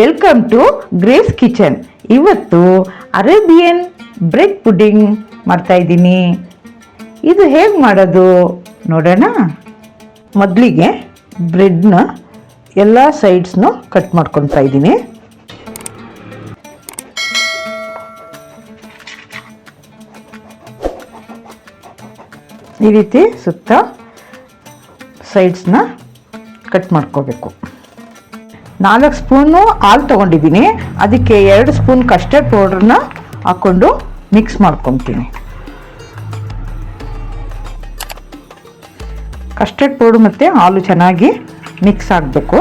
Welcome to Grace kitchen ಇವತ್ತು Arabian bread pudding ಮಾಡ್ತಾ ಇದ್ದೀನಿ. ಇದು ಹೇಗೆ ಮಾಡೋದು ನೋಡೋಣ. ಮೊದಲಿಗೆ ಬ್ರೆಡ್ನ ಎಲ್ಲ ಸೈಡ್ಸ್ನು ಕಟ್ ಮಾಡ್ಕೊತಾ ಇದ್ದೀನಿ. ಈ ರೀತಿ ಸುತ್ತ ಸೈಡ್ಸ್ನ ಕಟ್ ಮಾಡ್ಕೋಬೇಕು. ನಾಲ್ಕು ಸ್ಪೂನು ಹಾಲು ತೊಗೊಂಡಿದ್ದೀನಿ. ಅದಕ್ಕೆ ಎರಡು ಸ್ಪೂನ್ ಕಸ್ಟರ್ಡ್ ಪೌಡ್ರನ್ನ ಹಾಕ್ಕೊಂಡು ಮಿಕ್ಸ್ ಮಾಡ್ಕೊತೀನಿ. ಕಸ್ಟರ್ಡ್ ಪೌಡ್ರ್ ಮತ್ತು ಹಾಲು ಚೆನ್ನಾಗಿ ಮಿಕ್ಸ್ ಆಗಬೇಕು.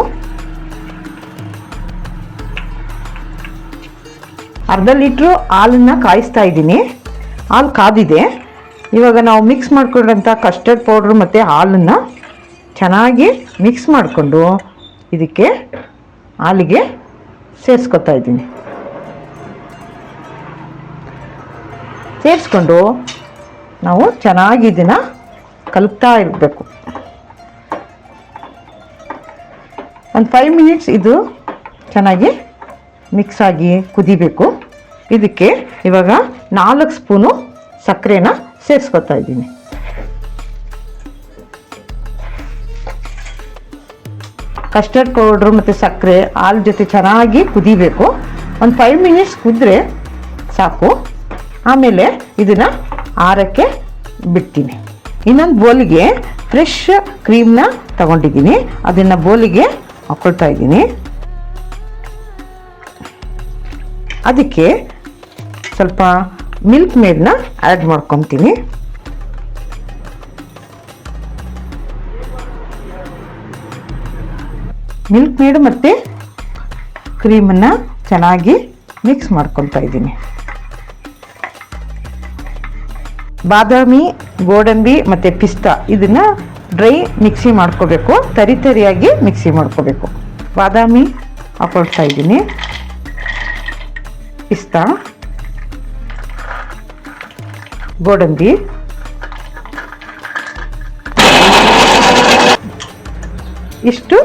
ಅರ್ಧ ಲೀಟ್ರು ಹಾಲನ್ನು ಕಾಯಿಸ್ತಾ ಇದ್ದೀನಿ. ಹಾಲು ಕಾದಿದೆ. ಇವಾಗ ನಾವು ಮಿಕ್ಸ್ ಮಾಡ್ಕೊಂಡಂಥ ಕಸ್ಟರ್ಡ್ ಪೌಡ್ರ್ ಮತ್ತು ಹಾಲನ್ನು ಚೆನ್ನಾಗಿ ಮಿಕ್ಸ್ ಮಾಡಿಕೊಂಡು ಇದಕ್ಕೆ ಹಾಲಿಗೆ ಸೇರಿಸ್ಕೊತಾ ಇದ್ದೀನಿ. ಸೇರಿಸ್ಕೊಂಡು ನಾವು ಚೆನ್ನಾಗಿ ಇದನ್ನು ಕಲುಪ್ತಾ ಇರಬೇಕು. ಒಂದು ಫೈವ್ ಮಿನಿಟ್ಸ್ ಇದು ಚೆನ್ನಾಗಿ ಮಿಕ್ಸ್ ಆಗಿ ಕುದಿಬೇಕು. ಇದಕ್ಕೆ ಇವಾಗ ನಾಲ್ಕು ಸ್ಪೂನು ಸಕ್ಕರೆನ ಸೇರಿಸ್ಕೊತಾ ಇದ್ದೀನಿ. ಕಸ್ಟರ್ಡ್ ಪೌಡ್ರು ಮತ್ತು ಸಕ್ಕರೆ, ಹಾಲು ಜೊತೆ ಚೆನ್ನಾಗಿ ಕುದಿಬೇಕು. ಒಂದು ಫೈವ್ ಮಿನಿಟ್ಸ್ ಕುದ್ರೆ ಸಾಕು. ಆಮೇಲೆ ಇದನ್ನು ಆರಕ್ಕೆ ಬಿಡ್ತೀನಿ. ಇನ್ನೊಂದು ಬೋಲಿಗೆ ಫ್ರೆಶ್ ಕ್ರೀಮ್ನ ತಗೊಂಡಿದ್ದೀನಿ. ಅದನ್ನು ಬೋಲಿಗೆ ಹಾಕೊಳ್ತಾ ಇದ್ದೀನಿ. ಅದಕ್ಕೆ ಸ್ವಲ್ಪ ಮಿಲ್ಕ್ ಮೇಡ್ನ ಆ್ಯಡ್ ಮಾಡ್ಕೊತೀನಿ. ಮಿಲ್ಕ್ ಮೇಡ್ ಮತ್ತು ಕ್ರೀಮನ್ನು ಚೆನ್ನಾಗಿ ಮಿಕ್ಸ್ ಮಾಡ್ಕೊತಾ ಇದ್ದೀನಿ. ಬಾದಾಮಿ, ಗೋಡಂಬಿ ಮತ್ತು ಪಿಸ್ತಾ ಇದನ್ನು ಡ್ರೈ ಮಿಕ್ಸಿ ಮಾಡ್ಕೋಬೇಕು. ತರಿ ತರಿಯಾಗಿ ಮಿಕ್ಸಿ ಮಾಡ್ಕೋಬೇಕು. ಬಾದಾಮಿ ಹಾಕೊಳ್ತಾ ಇದ್ದೀನಿ. ಪಿಸ್ತಾ, ಗೋಡಂಬಿ. ಇಷ್ಟು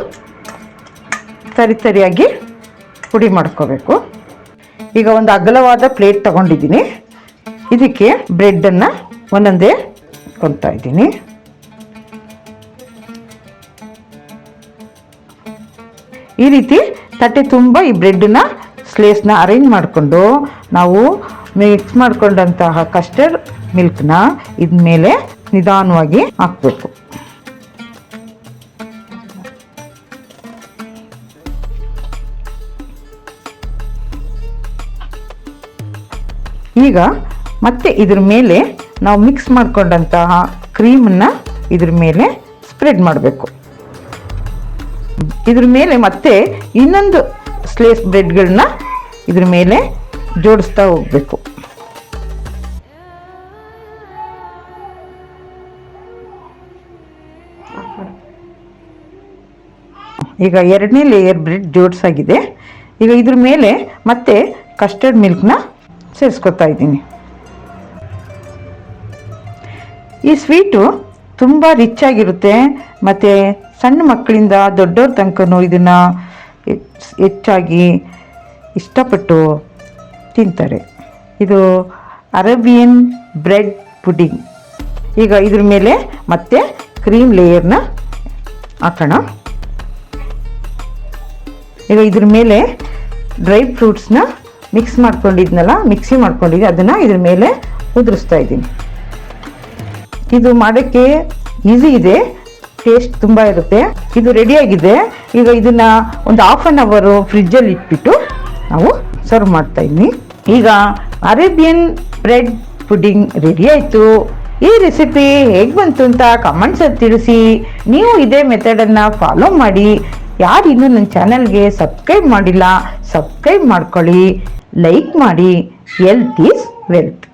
ತರಿ ತರಿಯಾಗಿ ಪುಡಿ ಮಾಡ್ಕೋಬೇಕು. ಈಗ ಒಂದು ಅಗಲವಾದ ಪ್ಲೇಟ್ ತಗೊಂಡಿದ್ದೀನಿ. ಇದಕ್ಕೆ ಬ್ರೆಡ್ಡನ್ನು ಒಂದೊಂದೇ ಕೊಡ್ತಾ ಇದ್ದೀನಿ. ಈ ರೀತಿ ತಟ್ಟೆ ತುಂಬ ಈ ಬ್ರೆಡ್ನ ಸ್ಲೇಸ್ನ ಅರೇಂಜ್ ಮಾಡಿಕೊಂಡು ನಾವು ಮಿಕ್ಸ್ ಮಾಡ್ಕೊಂಡಂತಹ ಕಸ್ಟರ್ಡ್ ಮಿಲ್ಕ್ನ ಇದ್ಮೇಲೆ ನಿಧಾನವಾಗಿ ಹಾಕಬೇಕು. ಈಗ ಮತ್ತೆ ಇದ್ರ ಮೇಲೆ ನಾವು ಮಿಕ್ಸ್ ಮಾಡ್ಕೊಂಡಂತಹ ಕ್ರೀಮನ್ನು ಇದ್ರ ಮೇಲೆ ಸ್ಪ್ರೆಡ್ ಮಾಡಬೇಕು. ಇದ್ರ ಮೇಲೆ ಮತ್ತೆ ಇನ್ನೊಂದು ಸ್ಲೇಸ್ ಬ್ರೆಡ್ಗಳನ್ನ ಇದ್ರ ಮೇಲೆ ಜೋಡಿಸ್ತಾ ಹೋಗಬೇಕು. ಈಗ ಎರಡನೇ ಲೇಯರ್ ಬ್ರೆಡ್ ಜೋಡಿಸಾಗಿದೆ. ಈಗ ಇದ್ರ ಮೇಲೆ ಮತ್ತೆ ಕಸ್ಟರ್ಡ್ ಮಿಲ್ಕ್ನ ಸೇರಿಸ್ಕೊತಾ ಇದ್ದೀನಿ. ಈ ಸ್ವೀಟು ತುಂಬ ರಿಚ್ ಆಗಿರುತ್ತೆ. ಮತ್ತು ಸಣ್ಣ ಮಕ್ಕಳಿಂದ ದೊಡ್ಡವ್ರ ತನಕನೂ ಇದನ್ನು ಹೆಚ್ಚಾಗಿ ಇಷ್ಟಪಟ್ಟು ತಿಂತಾರೆ. ಇದು ಅರೇಬಿಯನ್ ಬ್ರೆಡ್ ಪುಡಿಂಗ್. ಈಗ ಇದ್ರ ಮೇಲೆ ಮತ್ತೆ ಕ್ರೀಮ್ ಲೇಯರ್ನ ಹಾಕೋಣ. ಈಗ ಇದ್ರ ಮೇಲೆ ಡ್ರೈ ಫ್ರೂಟ್ಸ್ನ ಮಿಕ್ಸ್ ಮಾಡ್ಕೊಂಡಿದ್ನಲ್ಲ ಮಿಕ್ಸಿ ಮಾಡ್ಕೊಂಡಿದ್ದೆ. ಅದನ್ನು ಇದ್ರ ಮೇಲೆ ಉದುರಿಸ್ತಾ ಇದ್ದೀನಿ. ಇದು ಮಾಡೋಕ್ಕೆ ಈಸಿ ಇದೆ. ಟೇಸ್ಟ್ ತುಂಬ ಇರುತ್ತೆ. ಇದು ರೆಡಿಯಾಗಿದೆ ಈಗ ಇದನ್ನು ಒಂದು ಹಾಫ್ ಆನ್ ಅವರು ಫ್ರಿಜ್ಜಲ್ಲಿ ಇಟ್ಬಿಟ್ಟು ನಾವು ಸರ್ವ್ ಮಾಡ್ತಾ ಇದ್ದೀನಿ ಈಗ ಅರೇಬಿಯನ್ ಬ್ರೆಡ್ ಪುಡಿಂಗ್ ರೆಡಿ ಆಯಿತು. ಈ ರೆಸಿಪಿ ಹೇಗೆ ಬಂತು ಅಂತ ಕಮೆಂಟ್ಸಲ್ಲಿ ತಿಳಿಸಿ. ನೀವು ಇದೇ ಮೆಥಡನ್ನು ಫಾಲೋ ಮಾಡಿ. ಯಾರು ಇನ್ನೂ ನನ್ನ ಚಾನಲ್ಗೆ ಸಬ್ಸ್ಕ್ರೈಬ್ ಮಾಡಿಲ್ಲ ಸಬ್ಸ್ಕ್ರೈಬ್ ಮಾಡ್ಕೊಳ್ಳಿ. ಲೈಕ್ ಮಾಡಿ ಎಲ್ತ್ ಈಸ್ ವೆಲ್ತ್